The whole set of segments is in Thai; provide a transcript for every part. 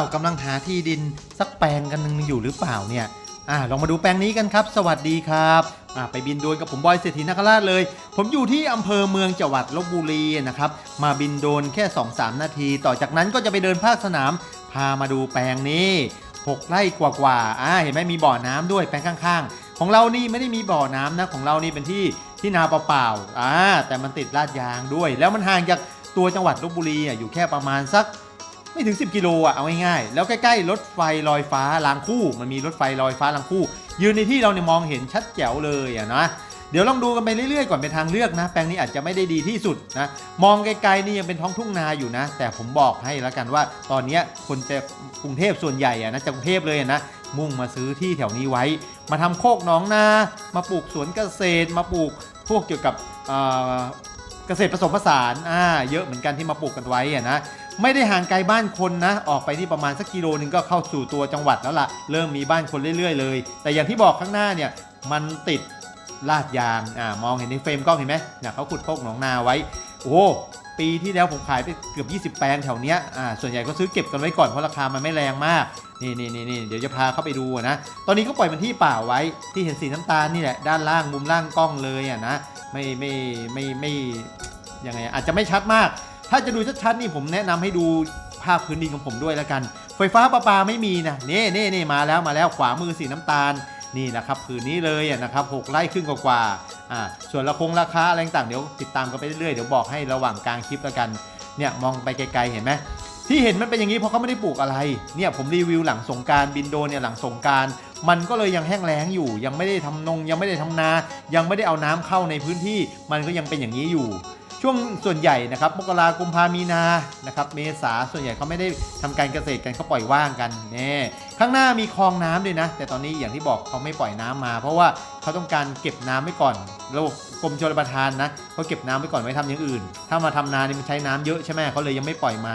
ากำลังหาที่ดินสักแปลงกันหนึงอยู่หรือเปล่าเนี่ยอ่าลองมาดูแปลงนี้กันครับ สวัสดีครับอ่าไปบินโดรนกับผมบอยเศรษฐีนคราชเลย ผมอยู่ที่อำเภอเมืองจังหวัดลบบุรีนะครับมาบินโดรนแค่ 2-3 นาที ต่อจากนั้นก็จะไปเดินภาคสนาม พามาดูแปลงนี้6ไร่กว่าๆอ่าเห็นไหมมีบ่อน้ำด้วยแปลงข้างๆ ของเรานี่ไม่ได้มีบ่อน้ำนะของเรานี่เป็นที่ที่นาเปล่าๆอ่าแต่มันติดลาดยางด้วย แล้วมันห่างจากตัวจังหวัดลบบุรีอะอยู่แค่ประมาณสัก ไม่ถึง 10 กิโลอะเอาง่ายๆแล้วใกล้ๆรถไฟลอยฟ้ารางคู่ มันมีรถไฟลอยฟ้ารางคู่ ยืนในที่เราเนี่ยมองเห็นชัดแจ๋วเลยอะนะเดี๋ยวลองดูกันไปเรื่อยๆก่อนเป็นทางเลือกนะ แปลงนี้อาจจะไม่ได้ดีที่สุดนะ มองไกลๆนี่ยังเป็นท้องทุ่งนาอยู่นะ แต่ผมบอกให้แล้วกันว่า ตอนนี้คนจะกรุงเทพส่วนใหญ่อะนะจากกรุงเทพเลยอะนะ มุ่งมาซื้อที่แถวนี้ไว้ มาทำโคกหนองนา มาปลูกสวนเกษตร มาปลูกพวกเกี่ยวกับเอ่อเกษตรผสมผสานอ่าเยอะเหมือนกันที่มาปลูกกันไว้อะนะ ไม่ได้ห่างไกลบ้านคนนะ ออกไปที่ประมาณสักกิโลหนึงก็เข้าสู่ตัวจังหวัดแล้วล่ะ เริ่มมีบ้านคนเรื่อยๆเลย แต่อย่างที่บอกข้างหน้าเนี่ยมันติดลาดยางอ่ามองเห็นในเฟรมกล้องเห็นไหมเนี่ยเขาขุดโคกหนองนาไว้ โอ้โหปีที่แล้วผมขายไปเกือบ 20 แปลงแถวเนี้ยอ่าส่วนใหญ่ก็ซื้อเก็บกันไว้ก่อนเพราะราคามันไม่แรงมาก นี่นี่นี่นี่เดี๋ยวจะพาเข้าไปดูนะ ตอนนี้ก็ปล่อยมันที่ป่าไว้ที่เห็นสีน้ำตาลนี่แหละด้านล่างมุมล่างกล้องเลยอะนะ ไม่ไม่ไม่ไม่ยังไงอาจจะไม่ชัดมาก ถ้าจะดูชัดๆนี่ผมแนะนำให้ดูภาพพื้นดินของผมด้วยแล้วกัน ไฟฟ้าประปาไม่มีนะนี่นี่นี่มาแล้วมาแล้วขวามือสีน้ำตาลนี่นะครับผืนนี้เลยนะครับหกไร่ครึ่งกว่าๆอ่าส่วนราคงราคาอะไรต่างเดี๋ยวติดตามกันไปเรื่อยๆเดี๋ยวบอกให้ระหว่างกลางคลิปแล้วกันเนี่ยมองไปไกลๆเห็นไหมที่เห็นมันเป็นอย่างนี้เพราะเขาไม่ได้ปลูกอะไรเนี่ยผมรีวิวหลังสงการบินโดนเนี่ยหลังสงการมันก็เลยยังแห้งแล้งอยู่ ยังไม่ได้ทำนงยังไม่ได้ทำนา ยังไม่ได้เอาน้ำเข้าในพื้นที่ มันก็ยังเป็นอย่างนี้อยู่ ช่วงส่วนใหญ่นะครับมกรากุมภามีนานะครับเมษาส่วนใหญ่เขาไม่ได้ทำการเกษตรกันเขาปล่อยว่างกันแน่ข้างหน้ามีคลองน้ำด้วยนะ แต่ตอนนี้อย่างที่บอกเขาไม่ปล่อยน้ำมา เพราะว่าเขาต้องการเก็บน้ำไว้ก่อนระบบกรมชลประทานนะเขาเก็บน้ำไว้ก่อนไว้ทำอย่างอื่น ถ้ามาทำนานี่มันใช้น้ำเยอะใช่ไหมเขาเลยยังไม่ปล่อยมา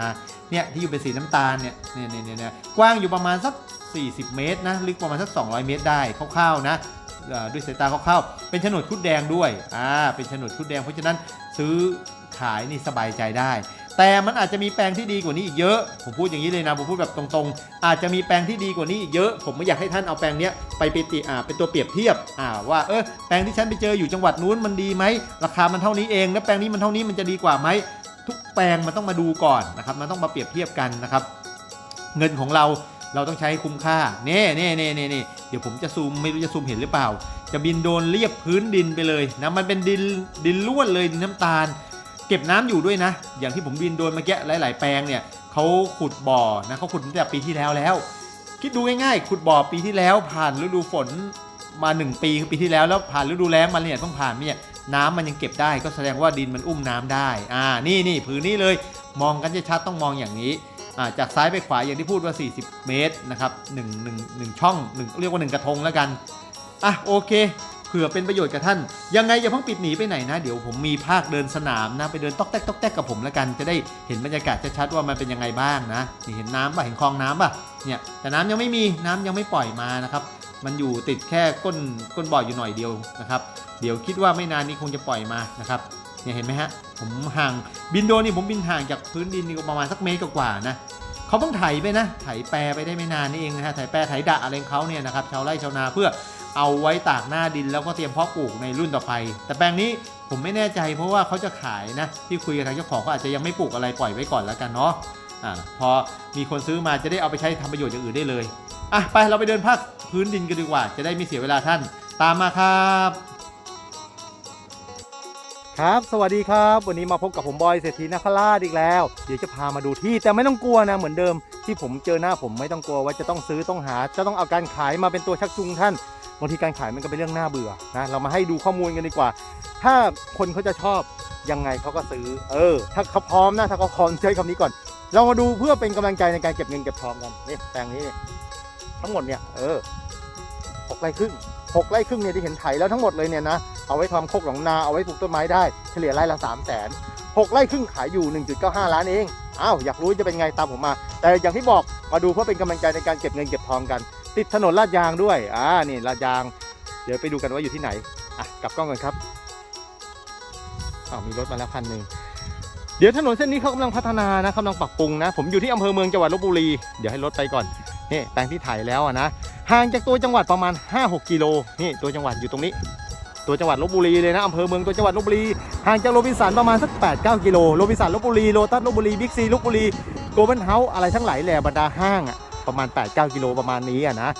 เนี่ยที่อยู่เป็นสีน้ำตาลเนี่ยเนี่ยเนี่ยเนี่ยกว้างอยู่ประมาณสัก 40 เมตรนะลึกประมาณสัก 200 เมตรได้คร่าวๆนะด้วยสายตาคร่าวๆเป็นโฉนดชุดแดงด้วย อ่า เป็นโฉนดชุดแดง เพราะฉะนั้น ซื้อขายนี่สบายใจได้ แต่มันอาจจะมีแปลงที่ดีกว่านี้อีกเยอะ ผมพูดอย่างนี้เลยนะผมพูดแบบตรงๆ อาจจะมีแปลงที่ดีกว่านี้อีกเยอะ ผมไม่อยากให้ท่านเอาแปลงเนี้ยไปไปติอ่าเป็นตัวเปรียบเทียบอ่าว่าเออแปลงที่ฉันไปเจออยู่จังหวัดนู้นมันดีไหมราคามันเท่านี้เอง แล้วแปลงนี้มันเท่านี้มันจะดีกว่าไหมทุกแปลงมันต้องมาดูก่อนนะครับมันต้องมาเปรียบเทียบกันนะครับ เงินของเราเราต้องใช้คุ้มค่าเน่เน่เน่เน่เน่เดี๋ยวผมจะซูมไม่รู้จะซูมเห็นหรือเปล่า จะบินโดนเรียบพื้นดินไปเลยนะมันเป็นดินดินล้วนเลยดินน้ำตาล เก็บน้ำอยู่ด้วยนะ อย่างที่ผมบินโดนเมื่อกี้หลาย ๆ แปลงเนี่ยเขาขุดบ่อนะเขาขุดตั้งแต่ปีที่แล้วแล้ว คิดดูง่ายๆ ขุดบ่อปีที่แล้ว ผ่านฤดูฝนมา 1 ปีคือปีที่แล้วแล้วผ่านฤดูแล้งมาเนี่ยต้องผ่านเนี่ยน้ำมันยังเก็บได้ก็แสดงว่าดินมันอุ้มน้ำได้อ่านี่นี่ผืนนี้เลยมองกันชัดๆต้องมองอย่างนี้อ่าจากซ้ายไปขวาอย่างที่พูดว่า 40 เมตรนะครับหนึ่งหนึ่งหนึ่งช่องหนึ่งเรียกว่าหนึ่งกระทงแล้วกัน อะโอเคเผื่อเป็นประโยชน์กับท่าน ยังไงอย่าเพิ่งปิดหนีไปไหนนะ เดี๋ยวผมมีภาคเดินสนามนะ ไปเดินตอกแตกตอกแตกกับผมแล้วกัน จะได้เห็นบรรยากาศชัดๆว่ามันเป็นยังไงบ้างนะนี่เห็นน้ำป่ะเห็นคลองน้ำป่ะเนี่ยแต่น้ำยังไม่มีน้ำยังไม่ปล่อยมานะครับ มันอยู่ติดแค่ก้นก้นบ่ออยู่หน่อยเดียวนะครับ เดี๋ยวคิดว่าไม่นานนี้คงจะปล่อยมานะครับเนี่ยเห็นไหมฮะผมห่างบินโดนี่ผมบินห่างจากพื้นดินนี่ประมาณสักเมตรกว่านะเขาต้องไถไปนะไถแปรไปได้ไม่นานนี่เองนะฮะไถแปรไถดะอะไรของเขาเนี่ยนะครับชาวไร่ชาวนาเพื่อ เอาไว้ตากหน้าดินแล้วก็เตรียมเพาะปลูกในรุ่นต่อไป แต่แปลงนี้ผมไม่แน่ใจเพราะว่าเขาจะขายนะที่คุยกับทางเจ้าของเขาอาจจะยังไม่ปลูกอะไรปล่อยไว้ก่อนแล้วกันเนาะอ่าพอมีคนซื้อมาจะได้เอาไปใช้ทำประโยชน์อย่างอื่นได้เลยอะไปเราไปเดินภาคพื้นดินกันดีกว่า จะได้ไม่เสียเวลาท่าน ตามมาครับครับ สวัสดีครับ วันนี้มาพบกับผมบอยเศรษฐีนาคราชอีกแล้ว เดี๋ยวจะพามาดูที่แต่ไม่ต้องกลัวนะเหมือนเดิม ที่ผมเจอหน้าผมไม่ต้องกลัวว่าจะต้องซื้อต้องหา จะต้องเอาการขายมาเป็นตัวชักจูงท่าน บางทีการขายมันก็เป็นเรื่องน่าเบื่อนะเรามาให้ดูข้อมูลกันดีกว่า ถ้าคนเขาจะชอบยังไงเขาก็ซื้อ เออ ถ้าเขาพร้อมนะถ้าเขาพร้อมใช้คำนี้ก่อน เรามาดูเพื่อเป็นกำลังใจในการเก็บเงินเก็บทองกันนี่แปลงนี้ทั้งหมดเนี่ยเออหกไร่ครึ่งหกไร่ครึ่งเนี่ยที่เห็นไถแล้วทั้งหมดเลยเนี่ยนะเอาไว้ทำโคกหนองนาเอาไว้ปลูกต้นไม้ได้เฉลี่ยไร่ละสามแสนหกไร่ครึ่งขายอยู่ 1.95 ล้านเอง อ้าว อยากรู้จะเป็นไงตามผมมา แต่อย่างที่บอก มาดูเพื่อเป็นกำลังใจในการเก็บเงินเก็บทองกัน ติดถนนลาดยางด้วยอ่านี่ลาดยาง เดี๋ยวไปดูกันว่าอยู่ที่ไหนอะกลับกล้องกันครับอ้าวมีรถมาแล้วคันหนึ่งเดี๋ยวถนนเส้นนี้เขากำลังพัฒนานะกำลังปรับปรุงนะ ผมอยู่ที่อำเภอเมืองจังหวัดลบบุรี เดี๋ยวให้รถไปก่อนนี่แปลงที่ถ่ายแล้วอะนะห่างจากตัวจังหวัดประมาณ 5-6 กิโลนี่ตัวจังหวัดอยู่ตรงนี้ ตัวจังหวัดลบบุรีเลยนะอำเภอเมืองตัวจังหวัดลบบุรีห่างจากโรบินสันประมาณสัก8-9กิโลโรบินสันลบบุรีโลตัสลบบุรีบิ๊กซีลบบุรีโกลบอลเฮาส์อะไรทั้งหลายแหล่บรรดาห้างอะ ประมาณ 8-9 กิโลประมาณนี้อะนะ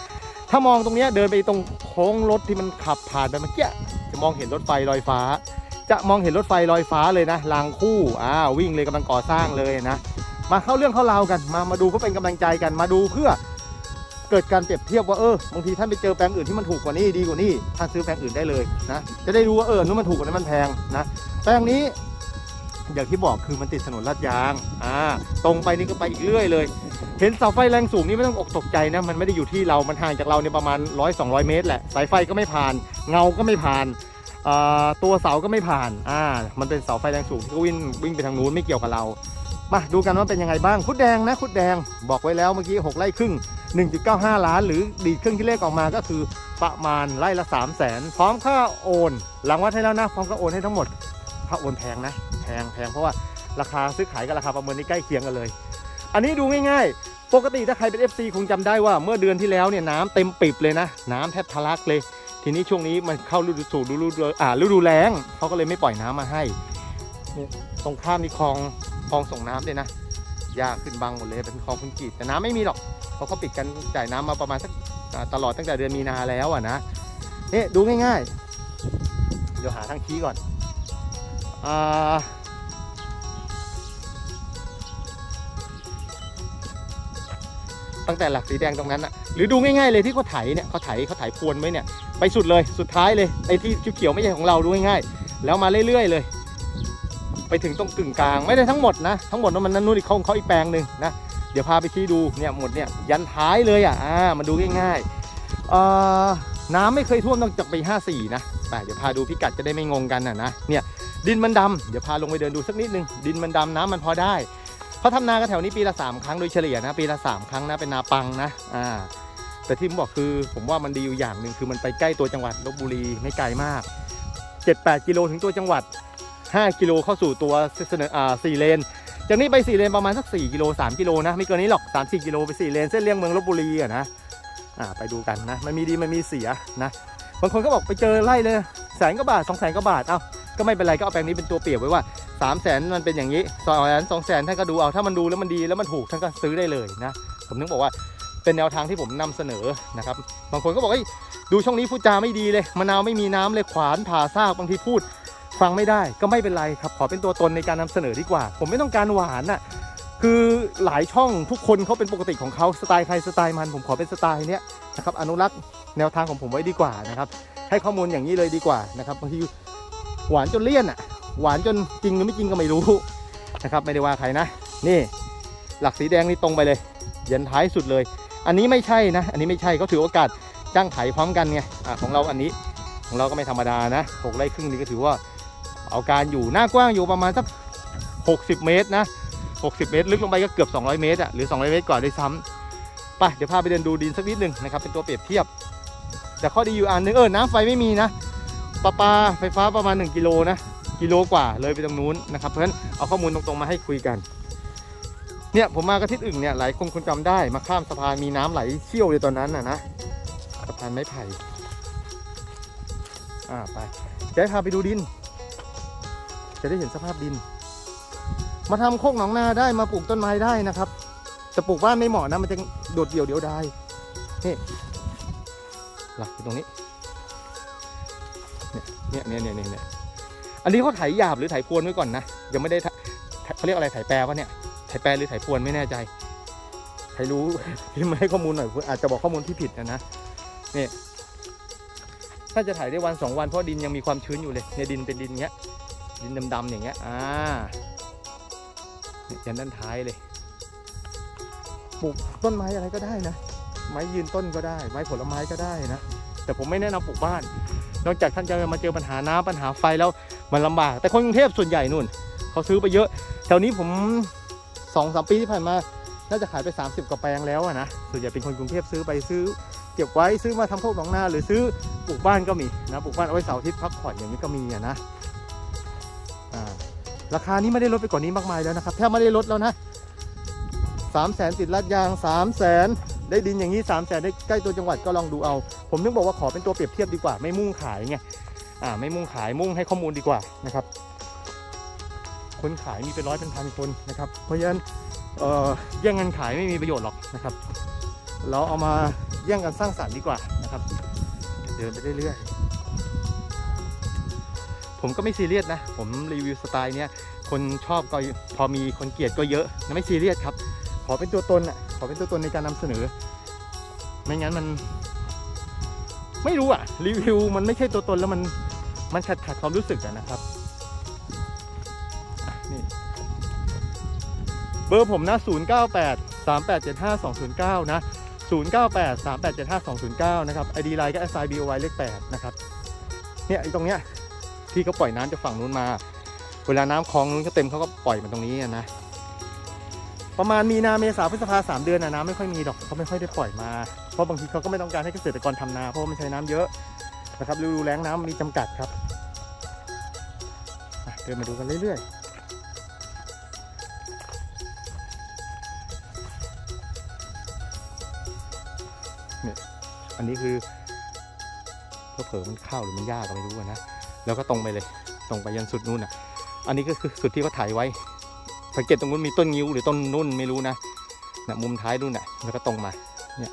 ถ้ามองตรงนี้เดินไปตรงโค้งรถที่มันขับผ่านไปเมื่อกี้จะมองเห็นรถไฟลอยฟ้า จะมองเห็นรถไฟลอยฟ้าเลยนะรางคู่อ่าวิ่งเลยกำลังก่อสร้างเลยนะมาเข้าเรื่องเข้าราวกันมามาดูเพื่อเป็นกำลังใจกันมาดูเพื่อเกิดการเปรียบเทียบว่าเออบางทีท่านไปเจอแปลงอื่นที่มันถูกกว่านี้ดีกว่านี้ท่านซื้อแปลงอื่นได้เลยนะจะได้รู้ว่าเออนู้นมันถูกกว่านั้นมันแพงนะแปลงนี้ อย่างที่บอกคือมันติดถนนลาดยางอ่าตรงไปนี่ก็ไปอีกเรื่อยเลย เห็นเสาไฟแรงสูงนี่ไม่ต้องอกตกใจนะ มันไม่ได้อยู่ที่เรา มันห่างจากเราเนี่ยประมาณ 100 200 เมตรแหละ สายไฟก็ไม่ผ่าน เงาก็ไม่ผ่านตัวเสาก็ไม่ผ่านอ่ามันเป็นเสาไฟแรงสูงที่ก็วิ่งวิ่งไปทางนู้นไม่เกี่ยวกับเรา มาดูกันว่าเป็นยังไงบ้าง คุดแดงนะ คุดแดง บอกไว้แล้วเมื่อกี้ 6ไร่ครึ่ง 1.95 ล้าน หรือดีดเครื่องที่เลขออกมาก็คือประมาณไร่ละ 3 0 0แสนพร้อมค่าโอน หลังวัดให้แล้วนะ พร้อมค่าโอนให้ทั้งหมดค่าโอนแพงนะ พงแพงเพราะว่าราคาซื้อขายกับราคาประเมินนี่ใกล้เคียงกันเลย อันนี้ดูง่ายๆ ปกติถ้าใครเป็น FC คงจำได้ว่าเมื่อเดือนที่แล้วเนี่ยน้ำเต็มปิบเลยนะ น้ำแทบทะลักเลย ทีนี้ช่วงนี้มันเข้าฤดูสู่ฤดูอ่าฤดูแล้งเขาก็เลยไม่ปล่อยน้ำมาให้ ตรงข้ามมีคลองคลองส่งน้ำเลยนะยากขึ้นบังหมดเลยเป็นคลองคุณกีดแต่น้ำไม่มีหรอกเพราะเขาปิดกันจ่ายน้ำมาประมาณสักตลอดตั้งแต่เดือนมีนาแล้วอะนะนี่ดูง่ายๆ เดี๋ยวหาทางชี้ก่อน ตั้งแต่หลักสีแดงตรงนั้นอะหรือดูง่ายๆเลยที่เขาไถเนี่ยเขาไถเขาไถพรวนไว้เนี่ยไปสุดเลยสุดท้ายเลยไอ้ที่เขียวๆไม่ใช่ของเราดูง่ายๆแล้วมาเรื่อยๆเลย ไปถึงตรงกึ่งกลางไม่ได้ทั้งหมดนะทั้งหมดนั้นมันนั่นนู่นอีกเขาองเขาอีกแปลงหนึ่งนะเดี๋ยวพาไปชี้ดูเนี่ยหมดเนี่ยยันท้ายเลยอะอ่ามาดูง่ายๆเอ่อน้ำไม่เคยท่วมนอกจากปี54นะแต่เดี๋ยวพาดูพิกัดจะได้ไม่งงกันอะนะเนี่ย ดินมันดำเดี๋ยวพาลงไปเดินดูสักนิดนึงดินมันดำน้ำมันพอได้เขาทำนากันแถวนี้ปีละ3ครั้งโดยเฉลี่ยนะ ปีละ3ครั้งนะเป็นนาปังนะอ่าแต่ที่ผมบอกคือผมว่ามันดีอยู่อย่างหนึ่งคือมันไปใกล้ตัวจังหวัดลบบุรีไม่ไกลมาก 7-8 กิโลถึงตัวจังหวัด 5 กิโลเข้าสู่ตัวเสนออ่า4เลนจากนี้ไป4เลนประมาณสัก4กิโล3กิโลนะไม่เกินนี้หรอก3-4กิโลไป4เลนเส้นเลี่ยงเมืองลบบุรีอะนะอ่าไปดูกันนะมันมีดีมันมีเสียนะบางคนก็บอกไปเจอไล่เลยแสนกว่าบาท2แสนกว่าบาทเอ้า ก็ไม่เป็นไรก็เอาแปลงนี้เป็นตัวเปรียบไว้ว่าสามแสนมันเป็นอย่างนี้สองแสนสองแสนท่านก็ดูเอาถ้ามันดูแล้วมันดีแล้วมันถูกท่านก็ซื้อได้เลยนะผมนึกบอกว่าเป็นแนวทางที่ผมนำเสนอนะครับบางคนก็บอกเฮ้ดูช่องนี้พูดจาไม่ดีเลยมะนาวไม่มีน้ำเลยขวานผ่าซากบางทีพูด ฟังไม่ได้ก็ไม่เป็นไรครับขอเป็นตัวตนในการนำเสนอดีกว่า ผมไม่ต้องการหวานน่ะคือหลายช่องทุกคนเขาเป็นปกติของเขาสไตล์ใครสไตล์มันผมขอเป็นสไตล์เนี้ยนะครับอนุรักษ์แนวทางของผมไว้ดีกว่านะครับให้ข้อมูลอย่างนี้เลยดีกว่านะครับบางที หวานจนเลี่ยนอะ หวานจนจริงหรือไม่จริงก็ไม่รู้นะครับ ไม่ได้ว่าใครนะ นี่ หลักสีแดงนี่ตรงไปเลย ยันท้ายสุดเลย อันนี้ไม่ใช่นะ อันนี้ไม่ใช่เขาถือโอกาสจ้างไถพร้อมกันไงอะของเราอันนี้ของเราก็ไม่ธรรมดานะหกไร่ครึ่งนี่ก็ถือว่าเอาการอยู่หน้ากว้างอยู่ประมาณสัก60 เมตรนะ 60 เมตร ลึกลงไปก็เกือบ 200 เมตรอะหรือ 200 เมตรกว่าด้วยซ้ำไปเดี๋ยวพาไปเดินดูดินสักนิดหนึ่งนะครับเป็นตัวเปรียบเทียบ แต่ข้อดีอยู่อันนึงเออน้ำไฟไม่มีนะ ประปาไฟฟ้าประมาณ 1 กิโลนะกิโลกว่าเลยไปตรงนู้นนะครับ เพราะฉะนั้นเอาข้อมูลตรงๆมาให้คุยกันเนี่ยผมมากระทิดอึ่งเนี่ยหลายคนคงจำได้มาข้ามสะพานมีน้ำไหลเชี่ยวเลยตอนนั้นน่ะนะสะพานไม้ไผ่อ่าไปจะพาไปดูดิน จะได้เห็นสภาพดิน มาทำโคกหนองนาได้มาปลูกต้นไม้ได้นะครับแต่ปลูกบ้านไม่เหมาะนะมันจะโดดเดี่ยวเดียวดายนี่หลักอยู่ตรงนี้ เนี่ยเนี่ยเนี่ยเนี่ยอันนี้เขาไถหยาบหรือไถพวนไว้ก่อนนะยังไม่ได้เขาเรียกอะไรไถแปรวะเนี่ยไถแปรหรือไถพวนไม่แน่ใจใครรู้พิมพ์มาให้ข้อมูลหน่อยอาจจะบอกข้อมูลที่ผิดนะนะนี่ถ้าจะไถได้วันสองวันเพราะดินยังมีความชื้นอยู่เลยเนี่ยดินเป็นดินเงี้ยดินดำๆอย่างเงี้ยอ่าเนี่ยยันด้านท้ายเลยปลูกต้นไม้อะไรก็ได้นะไม้ยืนต้นก็ได้ ไม้ผลไม้ก็ได้นะแต่ผมไม่แนะนำปลูกบ้าน นอกจากท่านจะมาเจอปัญหาน้ำปัญหาไฟแล้วมันลำบาก แต่คนกรุงเทพส่วนใหญ่นู่นเขาซื้อไปเยอะแถวนี้ผมสองสามปีที่ผ่านมาน่าจะขายไป 30กว่าแปลงแล้วนะส่วนใหญ่เป็นคนกรุงเทพซื้อไปซื้อ เก็บไว้ซื้อมาทำโคกหนองนาหรือซื้อปลูกบ้านก็มีนะปลูกบ้านเอาไว้เสาร์อาทิตย์พักผ่อนอย่างนี้ก็มีอะนะราคานี้ไม่ได้ลดไปกว่านี้มากมายแล้วนะครับแทบไม่ได้ลดแล้วนะสามแสนติดลัดยางสามแสน ได้ดินอย่างนี้สามแสนได้ใกล้ตัวจังหวัดก็ลองดูเอา ผมนึกบอกว่าขอเป็นตัวเปรียบเทียบดีกว่า ไม่มุ่งขายไงอ่าไม่มุ่งขายมุ่งให้ข้อมูลดีกว่านะครับ คนขายมีเป็นร้อยเป็นพันคนนะครับ เพราะฉะนั้นเอ่อแย่งกันขายไม่มีประโยชน์หรอกนะครับ เราเอามาแย่งกันสร้างสรรค์ดีกว่านะครับ เดินไปเรื่อยๆผมก็ไม่ซีเรียสนะ ผมรีวิวสไตล์เนี้ยคนชอบก็พอมีคนเกลียดก็เยอะนะไม่ซีเรียสครับ ขอเป็นตัวตนอะขอเป็นตัวตนในการนำเสนอ ไม่งั้นมัน ไม่รู้อะรีวิวมันไม่ใช่ตัวตนแล้วมันมันขัดขัดความรู้สึกอะนะครับนี่เบอร์ผมนะ 098 3875 209 นะ 098 3875 209 นะครับ ID ไลน์ก็ SI BOY เลข8นะครับ เนี่ยไอ้ตรงเนี้ยที่เขาปล่อยน้ำจากฝั่งนู้นมา เวลาน้ำคลองนู้นก็เต็มเขาก็ปล่อยมันตรงนี้นะ ประมาณมีนาเมษาพฤษภาสามเดือนนะน้ำไม่ค่อยมีดอกเขาไม่ค่อยได้ปล่อยมา เพราะบางทีเขาก็ไม่ต้องการให้เกษตรกรทำนา เพราะมันใช้น้ำเยอะนะครับฤดูแล้งน้ำมีจำกัดครับเดินมาดูกันเรื่อยๆเนี่ยอันนี้คือเผลอมันเข้าหรือมันยากก็ไม่รู้นะ แล้วก็ตรงไปเลย ตรงไปยันสุดนู่นอะ อันนี้ก็คือสุดที่เขาถ่ายไว้ สังเกตตรงนู้นมีต้นงิ้วหรือต้นนุ่นไม่รู้นะนะมุมท้ายนู่นน่ะแล้วก็ตรงมาเนี่ย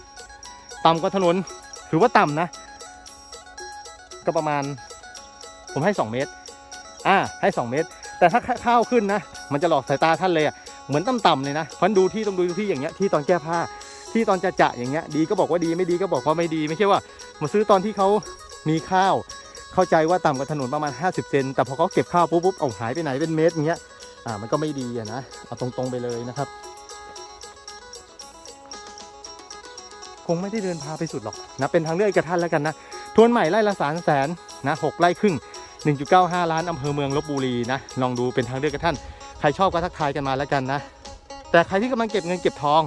ต่ำกว่าถนนถือว่าต่ำนะ ก็ประมาณ ผมให้ 2 เมตร อ่าให้ 2 เมตร แต่ถ้าข้าวขึ้นนะ มันจะหลอกสายตาท่านเลยอะเหมือนต่ำๆเลยนะพันดูที่ต้องดูที่อย่างเงี้ยที่ตอนแก้ผ้า ที่ตอนจะจะอย่างเงี้ยดีก็บอกว่าดีไม่ดีก็บอกว่าไม่ดี ไม่ใช่ว่ามาซื้อตอนที่เขามีข้าว เข้าใจว่าต่ำกว่าถนนประมาณ 50 เซนแต่พอเขาเก็บข้าวปุ๊บปุ๊บเอาหายไปไหนเป็นเมตรอย่างเงี้ย อ่ามันก็ไม่ดีอะนะเอาตรงๆไปเลยนะครับ คงไม่ได้เดินพาไปสุดหรอกนะเป็นทางเลือกกกับท่านแล้วกันนะทวนใหม่ไร่ละสามแสนนะหกไร่ครึ่ง 1.95 ล้านอำเภอเมืองลบบุรีนะลองดูเป็นทางเลือกกับท่านใครชอบก็ทักทายกันมาแล้วกันนะ แต่ใครที่กำลังเก็บเงินเก็บทอง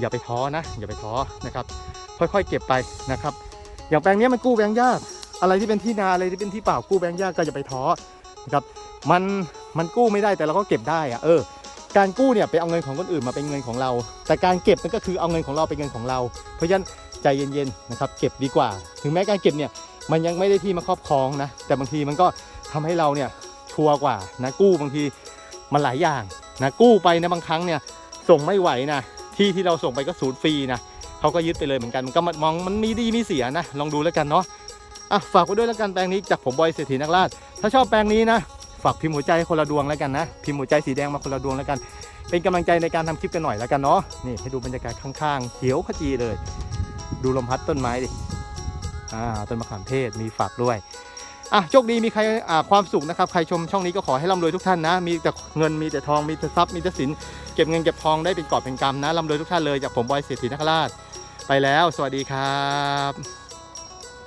อย่าไปท้อนะ อย่าไปท้อนะครับ ค่อยๆ เก็บไปนะครับ อย่างแปลงเนี้ยมันกู้แบงค์ยาก อะไรที่เป็นที่นาอะไรที่เป็นที่เปล่ากู้แบงค์ยากก็อย่าไปท้อนะครับมัน มันกู้ไม่ได้แต่เราก็เก็บได้อะเออ การกู้เนี่ยไปเอาเงินของคนอื่นมาเป็นเงินของเรา แต่การเก็บมันก็คือเอาเงินของเราเป็นเงินของเรา เพราะฉะนั้นใจเย็นๆนะครับเก็บดีกว่า ถึงแม้การเก็บเนี่ยมันยังไม่ได้ที่มาครอบครองนะแต่บางทีมันก็ทำให้เราเนี่ยชัวร์กว่านะกู้บางทีมันหลายอย่างนะกู้ไปนะบางครั้งเนี่ยส่งไม่ไหวนะที่ที่เราส่งไปก็ศูนย์ฟรีนะเขาก็ยึดไปเลยเหมือนกันมันก็มองมันมีดีมีเสียนะลองดูแล้วกันเนาะอะฝากไว้ด้วยแล้วกันแปลงนี้จากผมบอยเศรษฐีนักล่าถ้าชอบแปลงนี้นะ ฝากพิมพ์หัวใจคนละดวงแล้วกันนะ พิมพ์หัวใจสีแดงมาคนละดวงแล้วกัน เป็นกำลังใจในการทำคลิปกันหน่อยแล้วกันเนาะนี่ให้ดูบรรยากาศข้างๆเขียวขจีเลย ดูลมพัดต้นไม้ดิอ่าต้นมะขามเทศมีฝักด้วยอะโชคดีมีใครอ่าความสุขนะครับใครชมช่องนี้ก็ขอให้ร่ำรวยทุกท่านนะ มีแต่เงินมีแต่ทองมีแต่ทรัพย์มีแต่สินเก็บเงินเก็บทองได้เป็นกอบเป็นกำนะร่ำรวยทุกท่านเลยจากผมบอยเศรษฐีนคราชไปแล้ว สวัสดีครับ